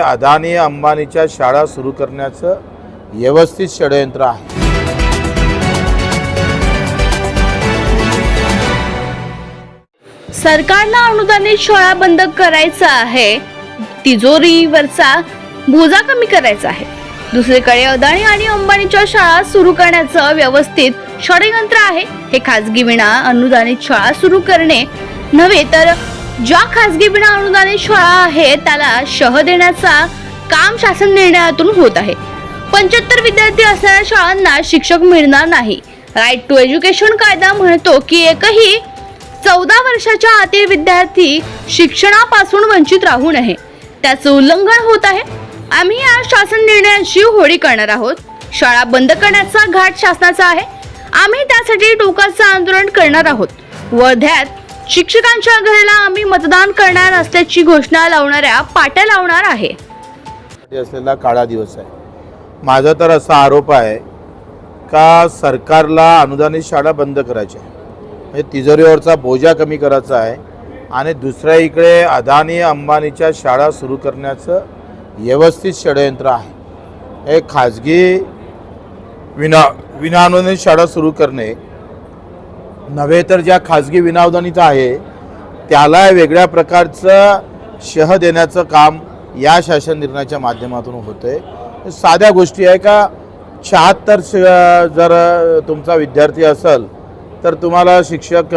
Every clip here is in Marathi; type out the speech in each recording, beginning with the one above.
अदानी अंबानीच्या शाळा सुरू करण्याचं व्यवस्थित षडयंत्र आहे. सरकारला अनुदानित शाळा बंद करायचा आहे. तिजोरीवरचा बोजा कमी करायचा आहे. दुसरीकडे अदानी आणि अंबानीच्या शाळा सुरू करण्याचं व्यवस्थित षडयंत्र आहे. हे खाजगी विना अनुदानित शाळा सुरू करणे नव्हे तर ज्या खासगी बिना अनुदानित शाळा आहे त्याला शह देण्याचा काम शासन निर्णयातून होत आहे. पंच्याहत्तर विद्यार्थी असणाऱ्या शाळांना शिक्षक मिळणार नाही. राईट टू एज्युकेशन कायदा म्हणतो की एकही चौदा वर्षाच्या आतील विद्यार्थी शिक्षणापासून वंचित राहू नये त्याचं उल्लंघन होत आहे. आम्ही या शासन निर्णयाची होळी करणार आहोत. शाळा बंद करण्याचा घाट शासनाचा आहे. आम्ही त्यासाठी टोकाचं आंदोलन करणार आहोत. वर्ध्यात शिक्षकांच्या घराला आम्ही मतदान करणार असल्याची घोषणा लावणाऱ्या पाट्या लावणार आहे. असलेला काळा दिवस आहे. माझा तर असा आरोप आहे का सरकारला अनुदानित शाळा बंद करायच्या आहे. म्हणजे तिजोरीवरचा बोजा कमी करायचा आहे आणि दुसऱ्या इकडे अदानी अंबानीच्या शाळा सुरू करण्याचं व्यवस्थित षडयंत्र आहे. हे खाजगी विना विनानुदानित शाळा सुरू करणे नव्हे तर ज्या खाजगी विनावदानीचं आहे त्याला वेगळ्या प्रकारचं शह देण्याचं काम या शासन निर्णयाच्या माध्यमातून होतं आहे साध्या गोष्टी आहे का शहात्तर जर तुमचा विद्यार्थी असेल तर तुम्हाला शिक्षक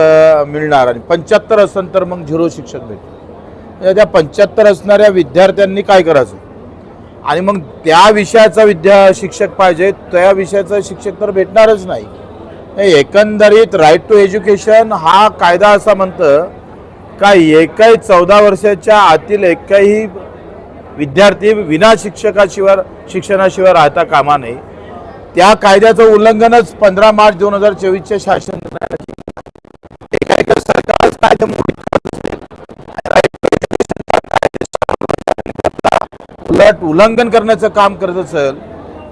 मिळणार आणि पंच्याहत्तर असेल तर मग झिरो शिक्षक भेटतील. त्या पंच्याहत्तर असणाऱ्या विद्यार्थ्यांनी काय करायचं? आणि मग त्या विषयाचा विद्या शिक्षक पाहिजे त्या विषयाचा शिक्षक तर भेटणारच नाही. एकंदरीत राईट टू एज्युकेशन हा कायदा असा म्हणतं का एकही चौदा वर्षाच्या आतील एकही विद्यार्थी विना शिक्षकाशिवाय शिक्षणाशिवाय राहता कामा नये. त्या कायद्याचं उल्लंघनच पंधरा मार्च दोन हजार चोवीसच्या शासन सरकारच कायदा उलट उल्लंघन करण्याचं काम करत असेल.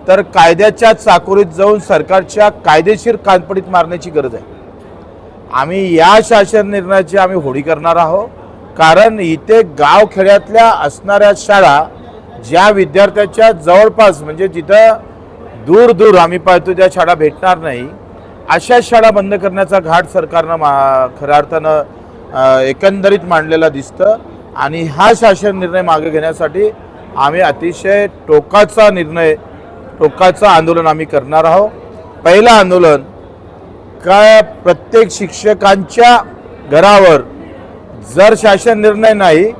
तर कायद्याच्या चाकोरीत जाऊन सरकारच्या कायदेशीर कानपडीत मारण्याची गरज आहे. आम्ही या शासन निर्णयाची आम्ही होळी करणार आहोत. कारण इथे गाव खेड्यातल्या असणाऱ्या शाळा ज्या विद्यार्थ्याच्या जवळपास म्हणजे जिथं दूर दूर आम्ही पाहतो त्या शाळा भेटणार नाही अशा शाळा बंद करण्याचा घाट सरकारनं मा खऱ्या अर्थानं एकंदरीत मांडलेला दिसतं. आणि हा शासन निर्णय मागे घेण्यासाठी आम्ही अतिशय टोकाचा निर्णय टोकाचं आंदोलन आम्ही करणार आहोत. पहिलं आंदोलन का प्रत्येक शिक्षकांच्या घरावर जर शासन निर्णय नाही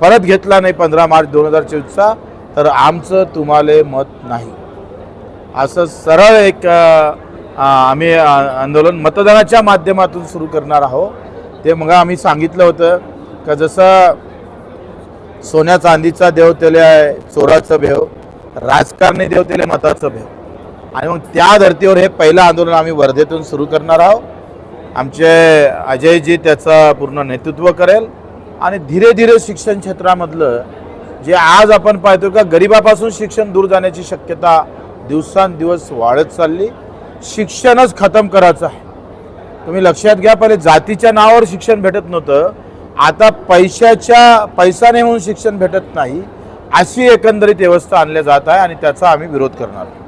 परत घेतला नाही पंधरा मार्च दोन हजार चोवीसचा तर आमचं तुम्हाला मत नाही. असं सरळ एक आम्ही आंदोलन मतदानाच्या माध्यमातून सुरू करणार आहोत. ते मग आम्ही सांगितलं होतं का जसं सोन्या चांदीचा देव त्याला आहे चोराचं भेव राजकारणी देवतेले मताचं भेव आणि मग त्या धर्तीवर हे पहिलं आंदोलन आम्ही वर्धेतून सुरू करणार आहोत. आमचे अजयजी त्याचं पूर्ण नेतृत्व करेल. आणि धीरे धीरे शिक्षण क्षेत्रामधलं जे आज आपण पाहतो का गरिबापासून शिक्षण दूर जाण्याची शक्यता दिवसांदिवस वाढत चालली. शिक्षणच खतम करायचं आहे. तुम्ही लक्षात घ्या पहिले जातीच्या नावावर शिक्षण भेटत नव्हतं. आता पैशाच्या पैसा नाही म्हणून शिक्षण भेटत नाही. अशी एकंदरीत व्यवस्था आणल्या जात आहे आणि त्याचा आम्ही विरोध करणार आहोत.